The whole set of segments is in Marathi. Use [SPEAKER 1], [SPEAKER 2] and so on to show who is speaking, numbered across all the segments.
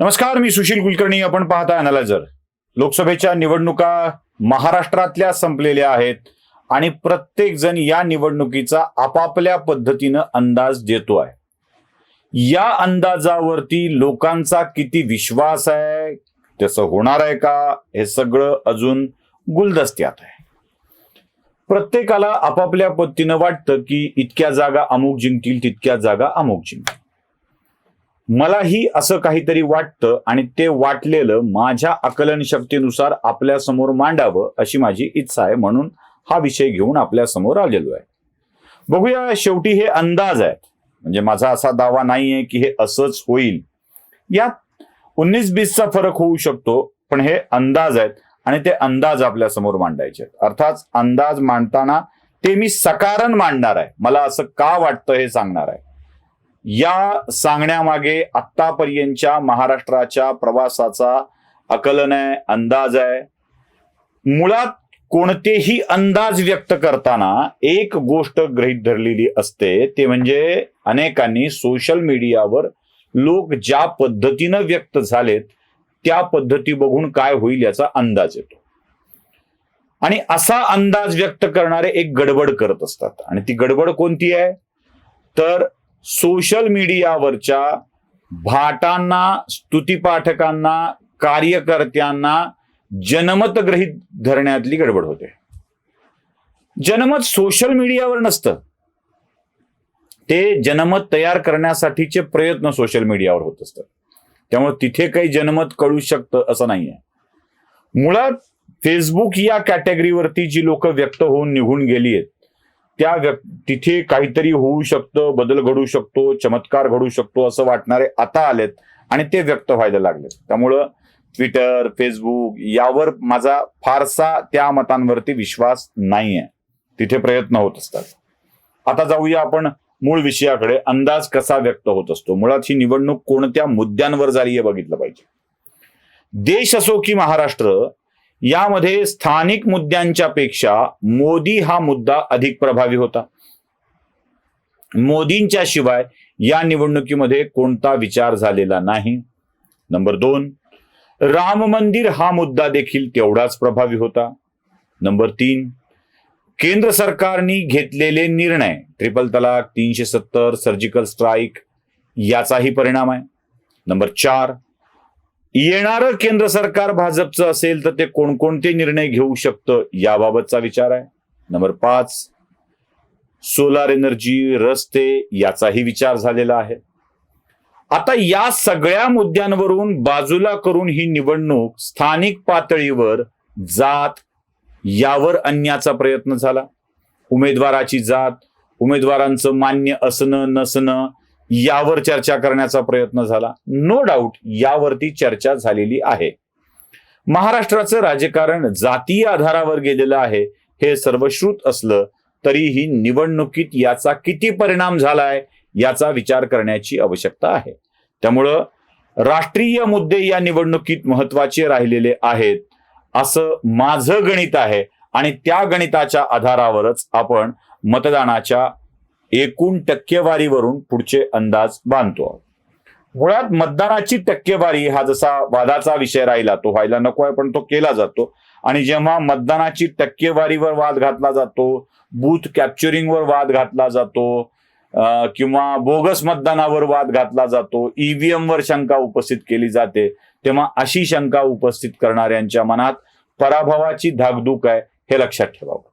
[SPEAKER 1] नमस्कार मी सुशील कुलकर्णी. आपण पाहता अनालायझर लोकसभेच्या निवडणुका महाराष्ट्रातल्या संपलेल्या आहेत आणि प्रत्येक जण या निवडणुकीचा आपापल्या पद्धतीनं अंदाज देतो आहे. या अंदाजावरती लोकांचा किती विश्वास आहे त्याचं होणार आहे का हे सगळं अजून गुलदस्त्यात आहे. प्रत्येकाला आपापल्या पद्धतीनं वाटतं की इतक्या जागा अमुक जिंकतील तितक्या जागा अमुक जिंकतील. मलाही असं काहीतरी वाटतं आणि ते वाटलेलं माझ्या आकलन शक्तीनुसार आपल्यासमोर मांडावं अशी माझी इच्छा आहे म्हणून हा विषय घेऊन आपल्यासमोर आलेलो आहे. बघूया शेवटी हे अंदाज आहेत. म्हणजे माझा असा दावा नाही आहे की हे असंच होईल. यात उन्नीस बीसचा फरक होऊ शकतो पण हे अंदाज आहेत आणि ते अंदाज आपल्यासमोर मांडायचे आहेत. अर्थात अंदाज मांडताना ते मी सकारण मांडणार आहे. मला असं का वाटतं हे सांगणार आहे? या सांगण्यामागे आत्तापर्यंतच्या महाराष्ट्राच्या प्रवासाचा आकलन आहे अंदाज आहे. मुळात कोणतेही अंदाज व्यक्त करताना एक गोष्ट गृहीत धरलेली असते ते म्हणजे अनेकांनी सोशल मीडियावर लोक ज्या पद्धतीनं व्यक्त झालेत त्या पद्धती बघून काय होईल याचा अंदाज येतो. आणि असा अंदाज व्यक्त करणारे एक गडबड करत असतात. आणि ती गडबड कोणती आहे? तर सोशल मीडियावरच्या भाटांना स्तुतीपाठकांना कार्यकर्त्यांना जनमत ग्रहित धरण्यातली गडबड होते. जनमत सोशल मीडियावर नसतं. ते जनमत तयार करण्यासाठीचे प्रयत्न सोशल मीडियावर होत असतात. त्यामुळे तिथे काही जनमत कळू शकतं असं नाहीये. मुळात फेसबुक या कॅटेगरीवरती जी लोक व्यक्त होऊन निघून गेली आहेत त्या तिथे काहीतरी होऊ शकतं बदल घडू शकतो चमत्कार घडू शकतो असं वाटणारे आता आलेत आणि ते व्यक्त व्हायला लागलेत. त्यामुळं ट्विटर फेसबुक यावर माझा फारसा त्या मतांवरती विश्वास नाहीये. तिथे प्रयत्न होत असतात. आता जाऊया आपण मूळ विषयाकडे. अंदाज कसा व्यक्त होत असतो? मुळात ही निवडणूक कोणत्या मुद्द्यांवर झाली हे बघितलं पाहिजे. देश असो की महाराष्ट्र यामध्ये स्थानिक मुद्द्यांच्या पेक्षा मोदी हा मुद्दा अधिक प्रभावी होता. मोदींच्या शिवाय या निवडणुकीमध्ये कोणता विचार झालेला नाही. नंबर दोन राम मंदिर हा मुद्दा देखील तेवढाच प्रभावी होता. नंबर तीन केंद्र सरकारने घेतलेले निर्णय ट्रिपल तलाक तीनशे सत्तर सर्जिकल स्ट्राईक याचाही परिणाम आहे. नंबर चार येणारं केंद्र सरकार भाजपचं असेल तर ते कोणकोणते निर्णय घेऊ शकतं याबाबतचा विचार आहे. नंबर पाच सोलार एनर्जी रस्ते याचाही विचार झालेला आहे. आता या सगळ्या मुद्द्यांवरून बाजूला करून ही निवडणूक स्थानिक पातळीवर जात यावर आणण्याचा प्रयत्न झाला. उमेदवाराची जात उमेदवारांचं मान्य असणं नसणं यावर चर्चा करण्याचा प्रयत्न झाला. नो डाऊट यावरती चर्चा झालेली आहे. महाराष्ट्राचं राजकारण जातीय आधारावर गेलेलं आहे हे सर्वश्रुत असलं तरीही निवडणुकीत याचा किती परिणाम झालाय याचा विचार करण्याची आवश्यकता आहे. त्यामुळं राष्ट्रीय मुद्दे या निवडणुकीत महत्त्वाचे राहिलेले आहेत असं माझं गणित आहे आणि त्या गणिताच्या आधारावरच आपण मतदानाच्या एकूण टक्केवारीवरून पुढचे अंदाज बांधतो. मुळात मतदानाची टक्केवारी हा जसा वादाचा विषय राहिला तो व्हायला नको आहे पण तो केला जातो. आणि जेव्हा मतदानाची टक्केवारीवर वाद घातला जातो बूथ कॅप्चरिंगवर वाद घातला जातो किंवा बोगस मतदानावर वाद घातला जातो ईव्हीएम वर शंका उपस्थित केली जाते तेव्हा अशी शंका उपस्थित करणाऱ्यांच्या मनात पराभवाची धाकधूक आहे हे लक्षात ठेवावं.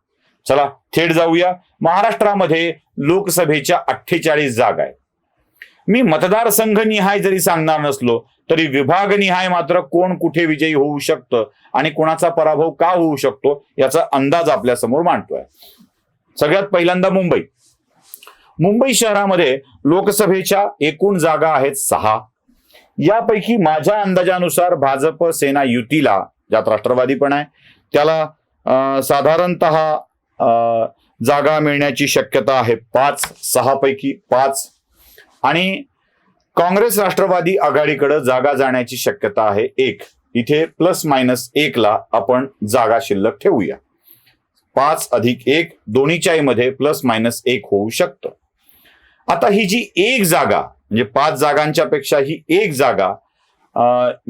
[SPEAKER 1] चला थेट जाऊया. महाराष्ट्रामध्ये लोकसभेच्या अठ्ठेचाळीस जागा आहेत. मी मतदारसंघ निहाय जरी सांगणार नसलो तरी विभाग निहाय मात्र कोण कुठे विजयी होऊ शकतं आणि कोणाचा पराभव का होऊ शकतो याचा अंदाज आपल्यासमोर मांडतोय. सगळ्यात पहिल्यांदा मुंबई. मुंबई शहरामध्ये लोकसभेच्या एकूण जागा आहेत सहा. यापैकी माझ्या अंदाजानुसार भाजप सेना युतीला ज्यात राष्ट्रवादी पण आहे त्याला साधारणत साधारणतः जागा मिळण्याची शक्यता आहे पाच सहा पैकी पाच. आणि काँग्रेस राष्ट्रवादी आघाडीकडे जागा जाण्याची शक्यता आहे एक. इथे प्लस मायनस एकला आपण जागा शिल्लक ठेवूया. पाच अधिक एक दोन्हीच्याही मध्ये प्लस मायनस एक होऊ शकतं. आता ही जी एक जागा म्हणजे पाच जागांच्या पेक्षा ही एक जागा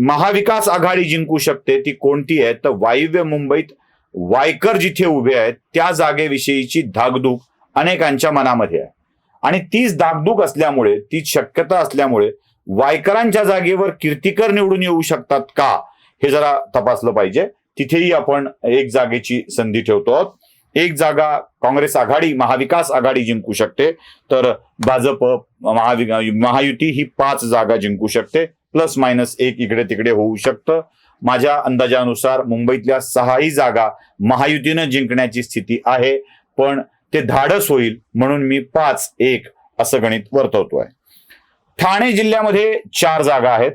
[SPEAKER 1] महाविकास आघाडी जिंकू शकते ती कोणती आहे? तर वायव्य मुंबईत वायकर जिथे उभे आहेत त्या जागेविषयीची धाकधूक अनेकांच्या मनामध्ये आहे. आणि तीच धाकधूक असल्यामुळे ती शक्यता असल्यामुळे वायकरांच्या जागेवर कीर्तिकर निवडून येऊ शकतात का हे जरा तपासलं पाहिजे. तिथेही आपण एक जागेची संधी ठेवतो आहोत. एक जागा काँग्रेस आघाडी महाविकास आघाडी जिंकू शकते. तर भाजप महावि महायुती ही पाच जागा जिंकू शकते. प्लस मायनस एक इकडे तिकडे होऊ शकतं. माझ्या अंदाजानुसार मुंबईतल्या सहाही जागा महायुतीनं जिंकण्याची स्थिती आहे पण ते धाडस होईल म्हणून मी पाच एक असं गणित वर्तवतोय. ठाणे जिल्ह्यामध्ये चार जागा आहेत.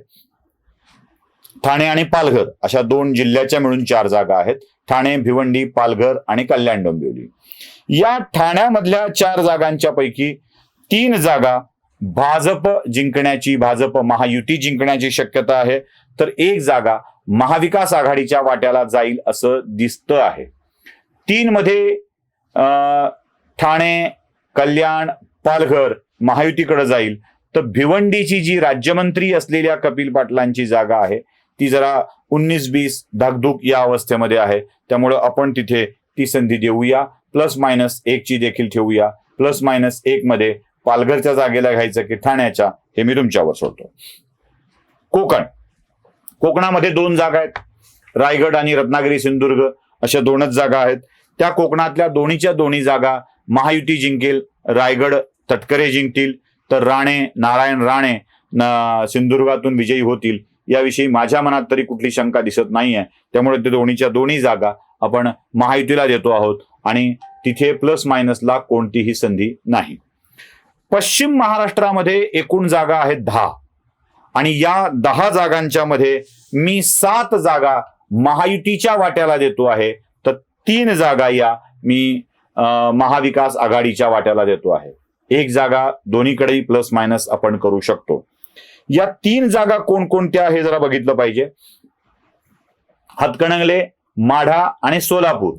[SPEAKER 1] ठाणे आणि पालघर अशा दोन जिल्ह्याच्या मिळून चार जागा आहेत. ठाणे भिवंडी पालघर आणि कल्याण डोंबिवली. या ठाण्यामधल्या चार जागांच्या पैकी तीन जागा भाजप जिंकण्याची भाजप महायुती जिंकण्याची शक्यता आहे. तर एक जागा महाविकास आघाडीच्या वाट्याला जाईल असं दिसतं आहे. तीन मध्ये ठाणे कल्याण पालघर महायुतीकडे जाईल. तर भिवंडीची जी राज्यमंत्री असलेल्या कपिल पाटलांची जागा आहे ती जरा उन्नीस बीस धाकधूक या अवस्थेमध्ये आहे. त्यामुळं आपण तिथे ती संधी देऊया. प्लस मायनस एक ची देखील ठेवूया. प्लस मायनस एक मध्ये पालघरच्या जागेला घ्यायचं की ठाण्याच्या हे मी तुमच्यावर सोडतो. कोकण. कोकणामध्ये दोन जागा आहेत. रायगड आणि रत्नागिरी सिंधुदुर्ग अशा दोनच जागा आहेत. त्या कोकणातल्या दोन्हीच्या दोन्ही जागा महायुती जिंकेल रायगड तटकरे जिंकतील तर राणे नारायण राणे सिंधुदुर्गातून विजयी होतील. याविषयी माझ्या मनात तरी कुठली शंका दिसत नाहीये. त्यामुळे ते दोन्हीच्या दोन्ही जागा आपण महायुतीला देतो आहोत आणि तिथे प्लस मायनसला कोणतीही संधी नाही. पश्चिम महाराष्ट्रामध्ये एकूण जागा आहेत दहा. आणि या दहा जागांच्या मध्ये मी सात जागा महायुतीच्या वाट्याला देतो आहे. तर तीन जागा या मी अं, महाविकास आघाडीच्या वाट्याला देतो आहे. एक जागा दोन्हीकडेही प्लस मायनस आपण करू शकतो. या तीन जागा कोणकोणत्या हे जरा बघितलं पाहिजे. हातकणंगले माढा आणि सोलापूर.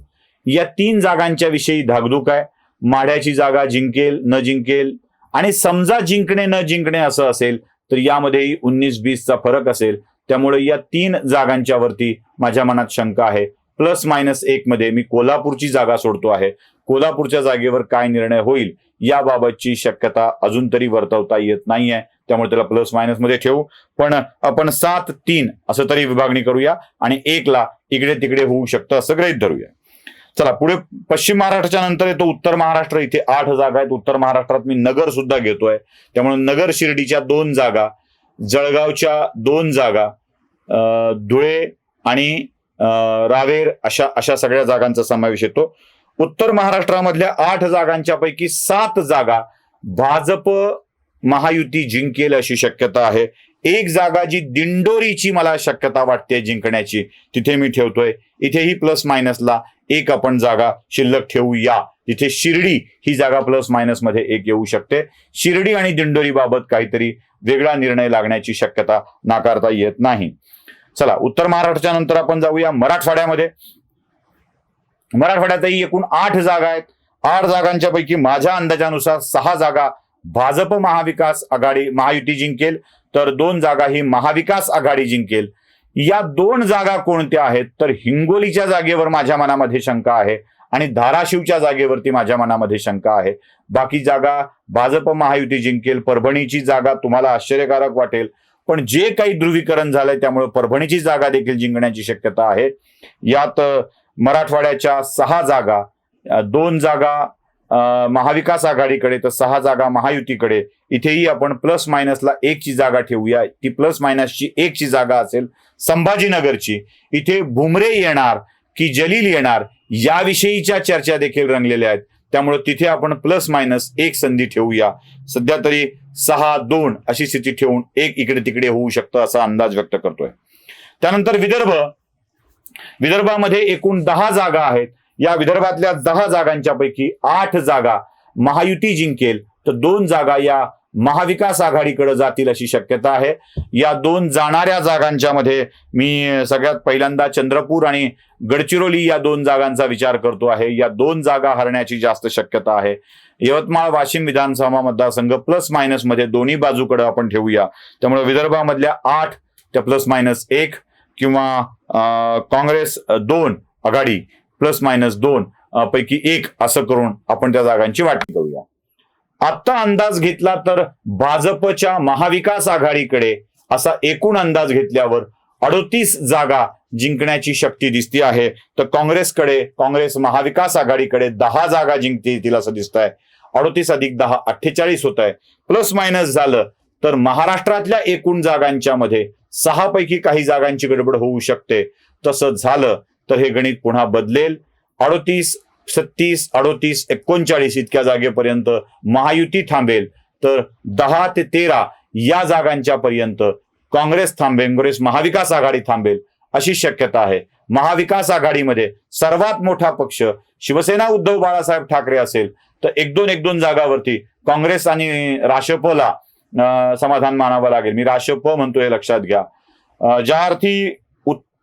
[SPEAKER 1] या तीन जागांच्या विषयी धाकधूक आहे. माढ्याची जागा जिंकेल न जिंकेल. आणि समजा जिंकणे न जिंकणे असं असेल तर यामध्येही उन्नीस बीसचा फरक असेल. त्यामुळे या तीन जागांच्या वरती माझ्या मनात शंका आहे. प्लस मायनस एक मध्ये मी कोल्हापूरची जागा सोडतो आहे. कोल्हापूरच्या जागेवर काय निर्णय होईल याबाबतची शक्यता अजून तरी वर्तवता येत नाहीये. त्यामुळे त्याला प्लस मायनसमध्ये ठेवू. पण आपण सात तीन असं तरी विभागणी करूया आणि एकला इकडे तिकडे होऊ शकतं असं गृहित धरूया. चला पुढे पश्चिम महाराष्ट्राच्या नंतर येतो उत्तर महाराष्ट्र. इथे आठ जागा आहेत. उत्तर महाराष्ट्रात मी नगर सुद्धा घेतोय. त्यामुळे नगर शिर्डीच्या दोन जागा जळगावच्या दोन जागा धुळे आणि रावेर अशा अशा सगळ्या जागांचा समावेश येतो. उत्तर महाराष्ट्रामधल्या आठ जागांच्या पैकी सात जागा भाजप महायुती जिंकेल अशी शक्यता आहे. एक जागा जी दिंडोरीची मला शक्यता वाटते जिंकण्याची तिथे मी ठेवतोय. इथेही प्लस मायनसला एक आपण जागा शिल्लक ठेवूया. तिथे शिर्डी ही जागा प्लस मायनसमध्ये एक येऊ शकते. शिर्डी आणि दिंडोरी बाबत काहीतरी वेगळा निर्णय लागण्याची शक्यता नाकारता येत नाही. चला उत्तर महाराष्ट्राच्या नंतर आपण जाऊया मराठवाड्यामध्ये. मराठवाड्यातही एकूण आठ जागा आहेत. आठ जागांच्या पैकी माझ्या अंदाजानुसार सहा जागा भाजप महाविकास आघाडी महायुती जिंकेल तर दोन जागा ही महाविकास आघाडी जिंकेल. या दोन जागा कोणत्या आहेत? तर हिंगोलीच्या जागेवर माझ्या मनामध्ये शंका आहे आणि धाराशिवच्या जागेवरती माझ्या मनामध्ये शंका आहे. बाकी जागा भाजप महायुती जिंकेल परभणीची जागा तुम्हाला आश्चर्यकारक वाटेल पण जे काही ध्रुवीकरण झालंय त्यामुळे परभणीची जागा देखील जिंकण्याची शक्यता आहे. यात मराठवाड्याच्या सहा जागा दोन जागा महाविकास आघाडीकडे तर सहा जागा महायुतीकडे. इथेही आपण प्लस मायनसला एकची जागा ठेवूया. ती प्लस मायनसची एकची जागा असेल संभाजीनगरची. इथे भुमरे येणार की जलील येणार याविषयीच्या चर्चा देखील रंगलेल्या आहेत. त्यामुळे तिथे आपण प्लस मायनस एक संधी ठेवूया. सध्या तरी सहा दोन अशी स्थिती ठेवून एक इकडे तिकडे होऊ शकतं असा अंदाज व्यक्त करतोय. त्यानंतर विदर्भ. विदर्भामध्ये एकूण दहा जागा आहेत. या विदर्भातल्या दहा जागांच्या पैकी आठ जागा महायुती जिंकेल तर दोन जागा या महाविकास आघाडीकडे जातील अशी शक्यता आहे. या दोन जाणाऱ्या जागांच्या मध्ये मी सगळ्यात पहिल्यांदा चंद्रपूर आणि गडचिरोली या दोन जागांचा विचार करतो आहे. या दोन जागा हरण्याची जास्त शक्यता आहे. यवतमाळ वाशिम विधानसभा मतदारसंघ प्लस मायनसमध्ये दोन्ही बाजूकडे आपण ठेवूया. त्यामुळे विदर्भामधल्या आठ त्या प्लस मायनस एक किंवा काँग्रेस दोन आघाडी प्लस मायनस दोन पैकी एक असं करून आपण त्या जागांची वाटणी करूया आत्ता अंदाज घेतला तर भाजपच्या महाविकास आघाडीकडे असा एकूण अंदाज घेतल्यावर अडोतीस जागा जिंकण्याची शक्ती दिसती आहे. तर काँग्रेसकडे काँग्रेस महाविकास आघाडीकडे दहा जागा जिंकते येतील असं दिसत आहे अडोतीस अधिक दहा अठ्ठेचाळीस होत आहे प्लस मायनस झालं तर महाराष्ट्रातल्या एकूण जागांच्या मध्ये सहा पैकी काही जागांची गडबड होऊ शकते. तसं झालं तर हे गणित पुन्हा बदलेल. अडोतीस सत्तीस अडोतीस एकोणचाळीस इतक्या जागेपर्यंत महायुती थांबेल. तर दहा ते तेरा या जागांच्या पर्यंत काँग्रेस थांबेल काँग्रेस महाविकास आघाडी थांबेल अशी शक्यता आहे. महाविकास आघाडीमध्ये सर्वात मोठा पक्ष शिवसेना उद्धव बाळासाहेब ठाकरे असेल तर एक दोन एक दोन जागावरती काँग्रेस आणि राष्ट्रपला समाधान मानावं लागेल. मी राष्ट्रप म्हणतो हे लक्षात घ्या. ज्या अर्थी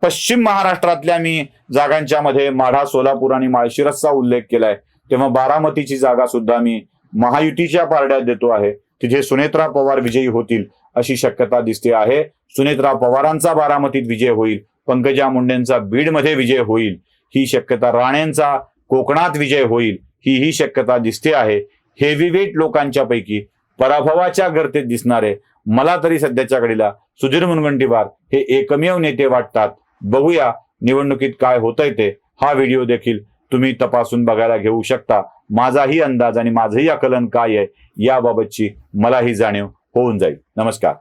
[SPEAKER 1] पश्चिम महाराष्ट्रातल्या मी जागांच्या मध्ये माढा सोलापूर आणि माळशिरसचा उल्लेख केलाय. तेव्हा बारामतीची जागा सुद्धा मी महायुतीच्या पारड्यात देतो आहे. तिथे सुनेत्रा पवार विजयी होतील अशी शक्यता दिसते आहे. सुनेत्रा पवारांचा बारामतीत विजय होईल. पंकजा मुंडेंचा बीडमध्ये विजय होईल. ही शक्यता राणेंचा कोकणात विजय होईल. ही ही शक्यता दिसते आहे. हेवीवेट लोकांच्या पैकी पराभवाच्या गर्तेत दिसणारे मला तरी सध्याच्या घडीला सुधीर मुनगंटीवार हे एकमेव नेते वाटतात. बघूया निवडणुकीत काय होतंय ते. हा व्हिडिओ देखील तुम्ही तपासून बघायला घेऊ शकता. माझाही अंदाज आणि माझंही आकलन काय आहे याबाबतची मलाही जाणीव होऊन जाईल. नमस्कार.